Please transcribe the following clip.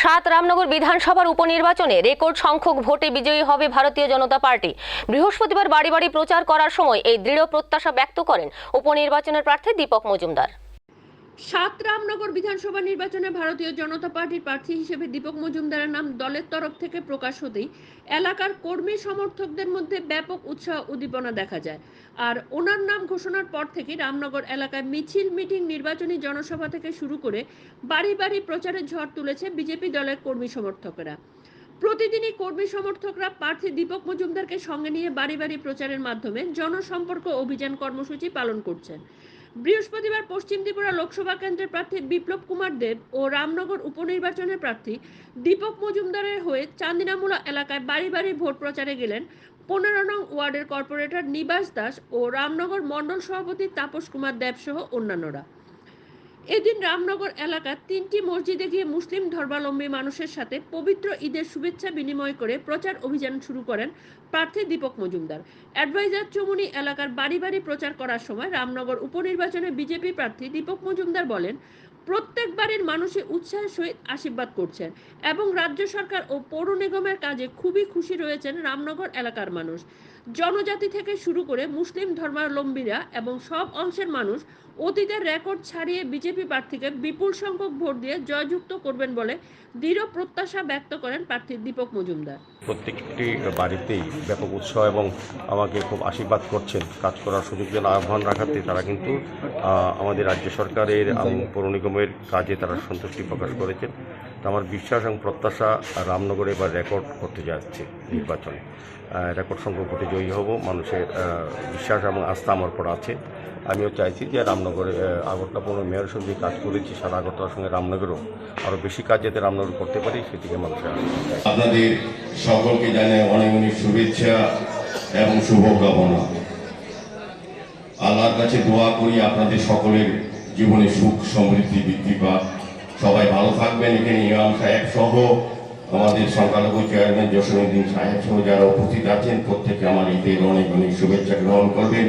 সাত রামনগর বিধানসভার উপনির্বাচনে রেকর্ড সংখ্যক ভোটে বিজয়ী হবে ভারতীয় জনতা পার্টি। বৃহস্পতিবার বাড়ি বাড়ি প্রচার করার সময় এই দৃঢ় প্রত্যাশা ব্যক্ত করেন উপনির্বাচনের প্রার্থী দীপক মজুমদার। সাত রামনগর বিধানসভা নির্বাচনে ভারতীয় জনতা পার্টির প্রার্থী হিসেবে দীপক মজুমদারের নাম দলের তরফ থেকে প্রকাশ হতেই এলাকার কর্মী সমর্থকদের মধ্যে ব্যাপক উৎসাহ উদ্দীপনা দেখা যায়। আর ওনার নাম ঘোষণার পর থেকে রামনগর এলাকায় মিছিল, মিটিং, নির্বাচনী জনসভা থেকে শুরু করে বাড়ি বাড়ি প্রচারের ঝড় তুলেছে বিজেপি দলের কর্মী সমর্থকেরা। প্রতিদিনই কর্মী সমর্থকরা প্রার্থী দীপক মজুমদারকে সঙ্গে নিয়ে বাড়ি বাড়ি প্রচারের মাধ্যমে জনসম্পর্ক অভিযান কর্মসূচি পালন করছেন। বৃহস্পতিবার পশ্চিম ত্রিপুরা লোকসভা কেন্দ্রের প্রার্থী বিপ্লব কুমার দেব ও রামনগর উপনির্বাচনের প্রার্থী দীপক মজুমদারের হয়ে চান্দিনামুলা এলাকায় বাড়ি বাড়ি ভোট প্রচারে গেলেন পনেরো নং ওয়ার্ডের কর্পোরেটর নিবাস দাস ও রামনগর মণ্ডল সভাপতি তাপস কুমার দেব সহ অন্যান্যরা। এদিন রামনগর এলাকার তিনটি মসজিদে গিয়ে মুসলিম ধর্মাবলম্বী মানুষের সাথে পবিত্র ঈদের শুভেচ্ছা বিনিময় করে প্রচার অভিযান শুরু করেন প্রার্থী দীপক মজুমদার। অ্যাডভাইজার চমুনি এলাকার বাড়ি বাড়ি প্রচার করার সময় রামনগর উপনির্বাচনে বিজেপি প্রার্থী দীপক মজুমদার বলেন প্রত্যেক বাড়ির মানুষই উৎসাহের সহিত আশীর্বাদ করছেন এবং রাজ্য সরকার ও পৌর নিগমের কাজে খুবই খুশি রয়েছেন রামনগর এলাকার মানুষ। জনজাতি থেকে শুরু করে মুসলিম ধর্মাবলম্বীরা এবং সব অংশের মানুষ অতীতের রেকর্ড ছাড়িয়ে বিজেপি প্রার্থীকে বিপুল সংখ্যক ভোট দিয়ে জয়যুক্ত করবেন বলে দৃঢ় প্রত্যাশা ব্যক্ত করেন প্রার্থী দীপক মজুমদার। প্রত্যেকটি বাড়িতেই ব্যাপক উৎসাহ এবং আমাকে খুব আশীর্বাদ করছেন। কাজ করার সুযোগ যেন আহ্বান রাখাতে তারা কিন্তু আমাদের রাজ্য সরকারের পৌর নিগমের কাজে তারা সন্তুষ্টি প্রকাশ করেছেন। আমার বিশ্বাস এবং প্রত্যাশা রামনগরে এবার রেকর্ড করতে যাচ্ছে নির্বাচনে। রেকর্ড সংখ্যক ভোটে জয়ী হব, মানুষের বিশ্বাস এবং আস্থা আমার পর আছে। আমিও চাইছি যে রামনগরে আগরতলা পৌর মেয়রের সঙ্গে কাজ করেছি, সারা আগরতলার সঙ্গে রামনগরও আরও বেশি কাজ যাতে রামনগর করতে পারি, সেদিকে মানুষের আপনাদের সকলকে জানাই অনেক অনেক শুভেচ্ছা এবং শুভকামনা। আল্লাহর কাছে দোয়া করি আপনাদের সকলের জীবনে সুখ, সমৃদ্ধি, বৃদ্ধি পাক। সবাই ভালো থাকবেন। এখানে ইমাম সাহেব সহ আমাদের সংখ্যালঘু চেয়ারম্যান জসীমউদ্দিন সাহেব সহ যারা উপস্থিত আছেন, প্রত্যেকে আমার ঈদের অনেক অনেক শুভেচ্ছা গ্রহণ করবেন।